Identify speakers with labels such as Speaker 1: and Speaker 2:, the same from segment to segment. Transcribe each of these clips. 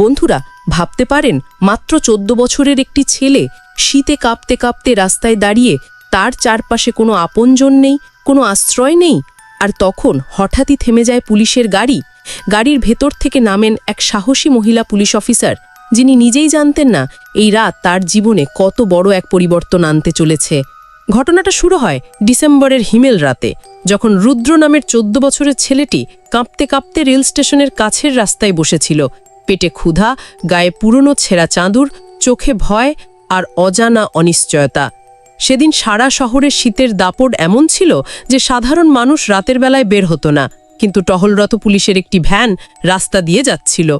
Speaker 1: বন্ধুরা, ভাবতে পারেন, মাত্র চোদ্দ বছরের একটি ছেলে শীতে কাঁপতে কাঁপতে রাস্তায় দাঁড়িয়ে তার চারপাশে কোনো আপনজন নেই, কোনো আশ্রয় নেই, আর তখন হঠাৎই থেমে যায় পুলিশের গাড়ি। গাড়ির ভেতর থেকে নামেন এক সাহসী মহিলা পুলিশ অফিসার, যিনি নিজেই জানতেন না এই রাত তার জীবনে কত বড় এক পরিবর্তন আনতে চলেছে। ঘটনাটা শুরু হয় ডিসেম্বরের হিমেল রাতে, যখন রুদ্র নামের চোদ্দ বছরের ছেলেটি কাঁপতে কাঁপতে রেল স্টেশনের কাছের রাস্তায় বসেছিল। পেটে ক্ষুধা, গায়ে পুরনো ছেঁড়া চাঁদুর, চোখে ভয় আর অজানা অনিশ্চয়তা। সেদিন সারা শহরে শীতের দাপট এমন ছিল যে সাধারণ মানুষ রাতের বেলায় বের হতো না, কিন্তু টহলরত পুলিশের একটি ভ্যান রাস্তা দিয়ে যাচ্ছিল।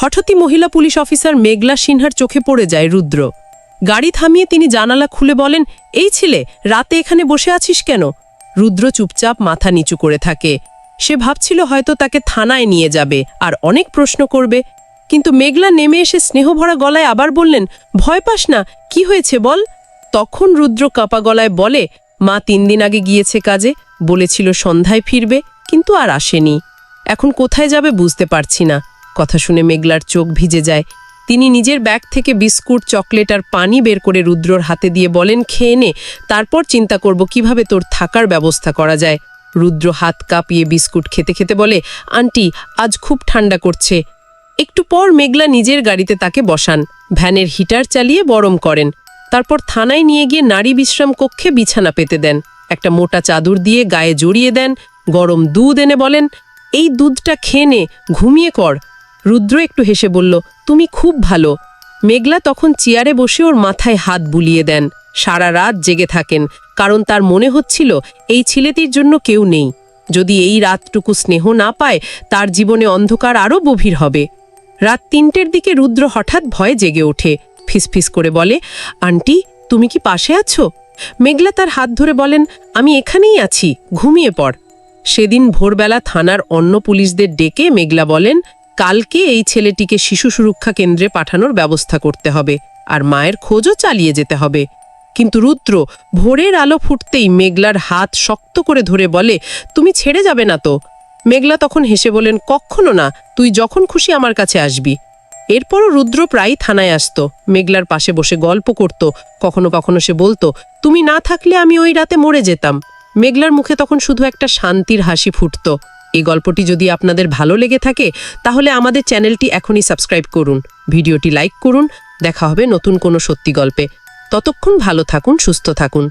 Speaker 1: হঠাৎই মহিলা পুলিশ অফিসার মেঘলা সিনহার চোখে পড়ে যায় রুদ্র। গাড়ি থামিয়ে তিনি জানালা খুলে বলেন, এই ছিলে, রাতে এখানে বসে আছিস কেন? রুদ্র চুপচাপ মাথা নিচু করে থাকে। সে ভাবছিল হয়তো তাকে থানায় নিয়ে যাবে আর অনেক প্রশ্ন করবে। কিন্তু মেঘলা নেমে এসে স্নেহভরা গলায় আবার বললেন, ভয় পাস না, কি হয়েছে বল? তখন রুদ্র কাপা গলায় বলে, মা তিন দিন আগে গিয়েছে কাজে, বলেছিল সন্ধ্যায় ফিরবে, কিন্তু আর আসেনি। এখন কোথায় যাবে বুঝতে পারছি না। কথা শুনে মেঘলার চোখ ভিজে যায়। তিনি নিজের ব্যাগ থেকে বিস্কুট, চকলেট আর পানি বের করে রুদ্রর হাতে দিয়ে বলেন, খেয়ে নে, তারপর চিন্তা করব কীভাবে তোর থাকার ব্যবস্থা করা যায়। রুদ্র হাত কাঁপিয়ে বিস্কুট খেতে খেতে বলে, আন্টি, আজ খুব ঠান্ডা করছে। একটু পর মেঘলা নিজের গাড়িতে তাকে বসান। ভ্যানের হিটার চালিয়ে গরম করেন। তারপর থানায় নিয়ে গিয়ে নারী বিশ্রাম কক্ষে বিছানা পেতে দেন। একটা মোটা চাদর দিয়ে গায়ে জড়িয়ে দেন, গরম দুধ এনে বলেন, এই দুধটা খেয়ে নে, ঘুমিয়ে কর রুদ্র একটু হেসে বলল, তুমি খুব ভালো। মেঘলা তখন চেয়ারে বসে ওর মাথায় হাত বুলিয়ে দেন। সারা রাত জেগে থাকেন, কারণ তার মনে হচ্ছিল, এই ছেলেটির জন্য কেউ নেই। যদি এই রাতটুকু স্নেহ না পায়, তার জীবনে অন্ধকার আরও গভীর হবে। রাত তিনটের দিকে রুদ্র হঠাৎ ভয়ে জেগে ওঠে। ফিসফিস করে বলে, আন্টি, তুমি কি পাশে আছো? মেঘলা তার হাত ধরে বলেন, আমি এখানেই আছি, ঘুমিয়ে পড়। সেদিন ভোরবেলা থানার অন্য পুলিশদের ডেকে মেঘলা বলেন, কালকে এই ছেলেটিকে শিশু সুরক্ষা কেন্দ্রে পাঠানোর ব্যবস্থা করতে হবে, আর মায়ের খোঁজও চালিয়ে যেতে হবে। কিন্তু রুদ্র ভোরের আলো ফুটতেই মেঘলার হাত শক্ত করে ধরে বলে, তুমি ছেড়ে যাবে না তো? মেঘলা তখন হেসে বলেন কখনো না, তুই যখন খুশি আমার কাছে আসবি। এরপরও রুদ্র প্রায় থানায় আসতো। মেঘলার পাশে বসে গল্প করত। কখনো কখনো সে বলতো, তুমি না থাকলে আমি ওই রাতে মরে যেতাম। মেঘলার মুখে তখন শুধু একটা শান্তির হাসি ফুটত। এই গল্পটি যদি আপনাদের ভালো লেগে থাকে, তাহলে আমাদের চ্যানেলটি এখনই সাবস্ক্রাইব করুন। ভিডিওটি লাইক করুন। দেখা হবে নতুন কোনো সত্যি গল্পে। ততক্ষণ ভালো থাকুন, সুস্থ থাকুন।